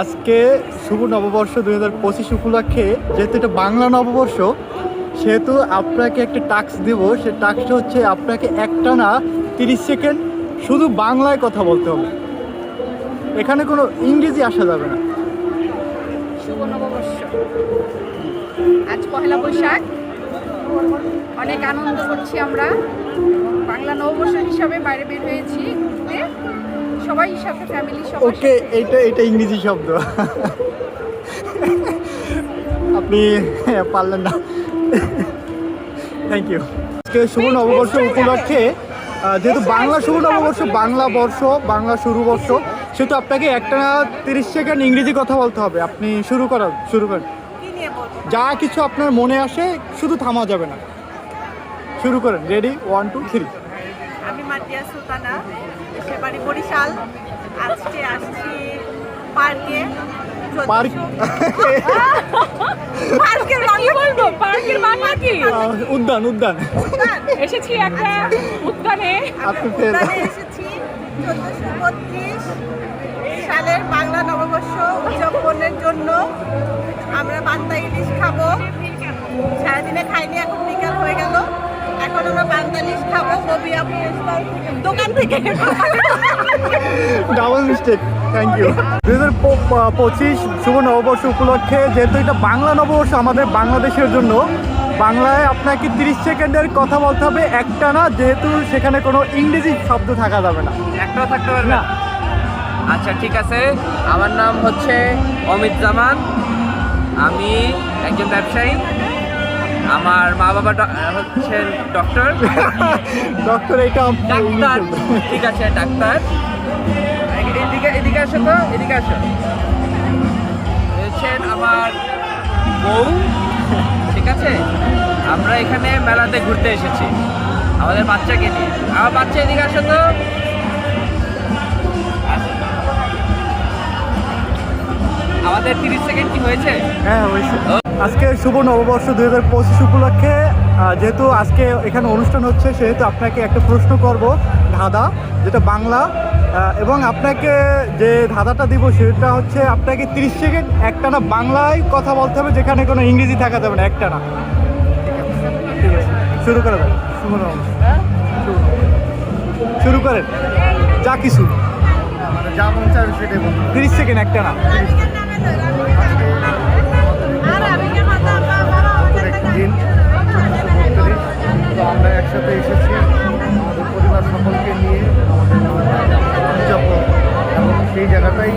আজকে শুভ নববর্ষ দুই হাজার পঁচিশ উপলক্ষে, যেহেতু এটা বাংলা নববর্ষ, সেহেতু আপনাকে একটা টাস্ক দেব। সে টাস্কটা হচ্ছে আপনাকে একটা না তিরিশ সেকেন্ড শুধু বাংলায় কথা বলতে হবে। এখানে কোনো ইংরেজি আসা যাবে না। শুভ নববর্ষ। আজ পহেলা বৈশাখ। অনেক আনন্দ করছি আমরা। বাংলা নববর্ষ হিসাবে বাইরে বের হয়েছি ঘুরতে। সবাই সাথে ফ্যামিলি সবাই ওকে এইটা এটা ইংরেজি শব্দ। আপনি পারলেন না। থ্যাংক ইউ আজকে শুভ নববর্ষ উপলক্ষে যেহেতু বাংলা শুভ নববর্ষ বাংলা বর্ষ বাংলা শুরু বর্ষ সেহেতু আপনাকে একটা তিরিশ সেকেন্ড ইংরেজি কথা বলতে হবে। আপনি শুরু করেন শুরু করেন। যা কিছু আপনার মনে আসে শুধু থামা যাবে না। শুরু করেন রেডি ওয়ান টু থ্রি আমি মাটিয়া সুলতানা দেশের বাড়ি বরিশাল। আজকে আসছি পার্কে পার্ক পার্কের কি বলব? পার্কের বাংলা কি? উদ্যান উদ্যান। এসেছি একটা উদ্যানে। আপনি এসেছি চোদ্দশো বত্রিশ। উদযাপনের জন্য আমরা বান্দা ইলিশ খাব। সারাদিনে খাইনি এখন বিকাল হয়ে গেল। এখন আমরা বান্দা ইলিশ খাব ববিয়া দোকান থেকে। ডাবল মিস্টেক থ্যাংক ইউ দুই হাজার পঁচিশ শুভ নববর্ষ উপলক্ষে যেহেতু এটা বাংলা নববর্ষ আমাদের বাংলাদেশের জন্য বাংলায় আপনাকে তিরিশ সেকেন্ডের কথা বলতে হবে। একটা না যেহেতু সেখানে কোনো ইংরেজি শব্দ থাকা যাবে না। একটা থাকতে পারবে না। আচ্ছা ঠিক আছে। আমার নাম হচ্ছে অমিত জামান। আমি একজন ব্যবসায়ী। আমার মা বাবা হচ্ছেন ডক্টর ডক্টর এটা ডাক্তার। ঠিক আছে ডাক্তার। এদিকে এদিকে আসো তো এদিকে আসো। হচ্ছেন আমার বউ। ঠিক আছে? আমরা এখানে মেলাতে ঘুরতে এসেছি। আমাদের বাচ্চাকে নিয়ে। আমার বাচ্চা এদিকে আসো তো। তিরিশ সেকেন্ড কি হয়েছে? হ্যাঁ হয়েছে। আজকে শুভ নববর্ষ দুই হাজার পঁচিশ উপলক্ষে। যেহেতু আজকে এখানে অনুষ্ঠান হচ্ছে, সেহেতু আপনাকে একটা প্রশ্ন করব, ধাঁধা, যেটা বাংলা। এবং আপনাকে যে ধাঁধাটা দিব, সেটা হচ্ছে আপনাকে তিরিশ সেকেন্ড একটা না বাংলায় কথা বলতে হবে, যেখানে কোনো ইংরেজি থাকা যাবে না একটা না ঠিক আছে, শুরু করে শুভ নববর্ষ। শুরু করেন। যা কিছু। যা মন চায় সেটাই বলব। তিরিশ সেকেন্ড একটা না। দিন তো আমরা একসাথে এসেছি আমাদের পরিবার সকলকে নিয়ে আমাদের উদযাপন এবং সেই জায়গাটাই